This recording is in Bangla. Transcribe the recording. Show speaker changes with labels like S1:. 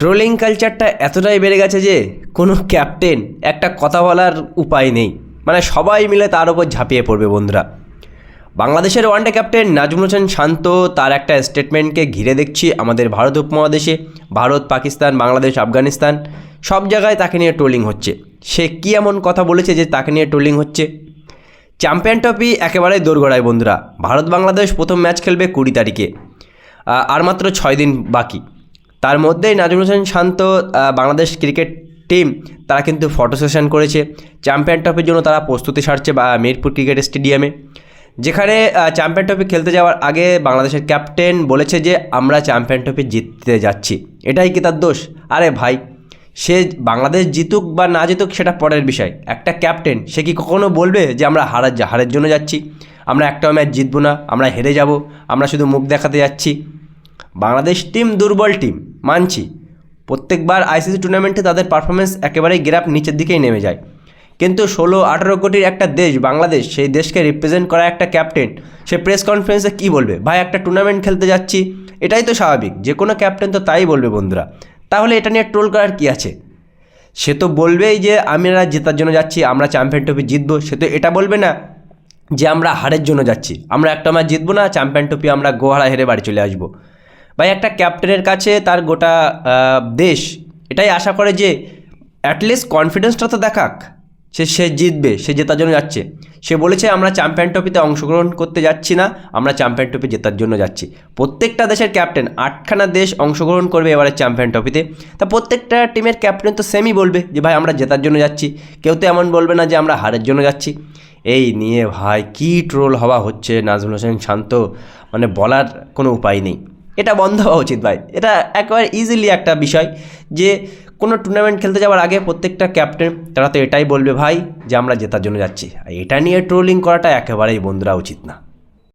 S1: ট্রোলিং কালচারটা এতটাই বেড়ে গেছে যে কোনো ক্যাপ্টেন একটা কথা বলার উপায় নেই। মানে সবাই মিলে তার উপর ঝাঁপিয়ে পড়বে বন্ধুরা। বাংলাদেশের one day captain Najmul Hossain Shanto তার একটা স্টেটমেন্টকে ঘিরে দেখছি আমাদের ভারত উপমহাদেশে। ভারত, পাকিস্তান, বাংলাদেশ, আফগানিস্তান সব জায়গায় তাকে নিয়ে ট্রোলিং হচ্ছে। সে কী এমন কথা বলেছে যে তাকে নিয়ে ট্রোলিং হচ্ছে? চ্যাম্পিয়ন ট্রফি একেবারেই দোরগোড়ায় বন্ধুরা। ভারত বাংলাদেশ প্রথম ম্যাচ খেলবে কুড়ি তারিখে। আর মাত্র ছয় দিন বাকি। তার মধ্যেই নাজমুল হোসেন শান্ত বাংলাদেশ ক্রিকেট টিম, তারা কিন্তু ফটো সেশন করেছে। চ্যাম্পিয়ন ট্রফির জন্য তারা প্রস্তুতি সারছে, বা, মিরপুর ক্রিকেট স্টেডিয়ামে। যেখানে চ্যাম্পিয়ন ট্রফি খেলতে যাওয়ার আগে বাংলাদেশের ক্যাপ্টেন বলেছে যে, আমরা চ্যাম্পিয়ন ট্রফি জিততে যাচ্ছি। এটাই কি তার দোষ? আরে ভাই, সে বাংলাদেশ জিতুক বা না জিতুক, সেটা পরের বিষয়। একটা ক্যাপ্টেন, সে কি কখনো বলবে যে, আমরা হারার হারের জন্য যাচ্ছি? আমরা একটাও ম্যাচ জিতবো না, আমরা হেরে যাব, আমরা শুধু মুখ দেখাতে যাচ্ছি? বাংলাদেশ টিম দুর্বল টিম। মানছি। প্রত্যেকবার আইসিসি টুর্নামেন্টে তাদের পারফরমেন্স একেবারেই গ্রাফ নিচের দিকেই নেমে যায়। কিন্তু ষোলো আঠারো কোটির একটা দেশ, বাংলাদেশ, সেই দেশকে রিপ্রেজেন্ট করা একটা ক্যাপ্টেন সে প্রেস কনফারেন্সে কী বলবে? ভাই, একটা টুর্নামেন্ট খেলতে যাচ্ছি। এটাই তো স্বাভাবিক, যে কোনো ক্যাপ্টেন তো তাই বলবে বন্ধুরা। তাহলে এটা নিয়ে ট্রোল করার কী আছে? সে তো বলবেই যে আমরা জেতার জন্য যাচ্ছি, আমরা চ্যাম্পিয়ন ট্রফি জিতবো। সে তো এটা বলবে না যে, আমরা হারের জন্য যাচ্ছি। আমরা একটা ম্যাচ জিতবো না চ্যাম্পিয়ন ট্রফি আমরা গোহারা হেরে বাড়ি চলে আসব। ভাই, একটা ক্যাপ্টেনের কাছে তার গোটা দেশ, এটাই আশা করে যে অ্যাটলিস্ট কনফিডেন্সটা তো দেখাক। সে সে জিতবে, সে জেতার জন্য যাচ্ছে। সে বলেছে, আমরা চ্যাম্পিয়ন ট্রফিতে অংশগ্রহণ করতে যাচ্ছি না, আমরা চ্যাম্পিয়ন ট্রফি জেতার জন্য যাচ্ছি। প্রত্যেকটা দেশের ক্যাপ্টেন আটখানা দেশ অংশগ্রহণ করবে এবারে চ্যাম্পিয়ন ট্রফিতে তা প্রত্যেকটা টিমের ক্যাপ্টেন তো সেমই বলবে যে, ভাই, আমরা জেতার জন্য যাচ্ছি। কেউ তো এমন বলবে না যে, আমরা হারের জন্য যাচ্ছি। এই নিয়ে ভাই, কী ট্রোল হওয়া হচ্ছে, নাজমুল হোসেন শান্ত। মানে বলার কোনো উপায় নেই। এটা বন্ধ হওয়া উচিত ভাই। এটা একেবারে ইজিলি একটা বিষয় যে কোনো টুর্নামেন্ট খেলতে যাওয়ার আগে প্রত্যেকটা ক্যাপ্টেন তারা তো এটাই বলবে, ভাই, যে আমরা জেতার জন্য যাচ্ছি। এটা নিয়ে ট্রোলিং করাটা একেবারেই বন্ধুরা উচিত না।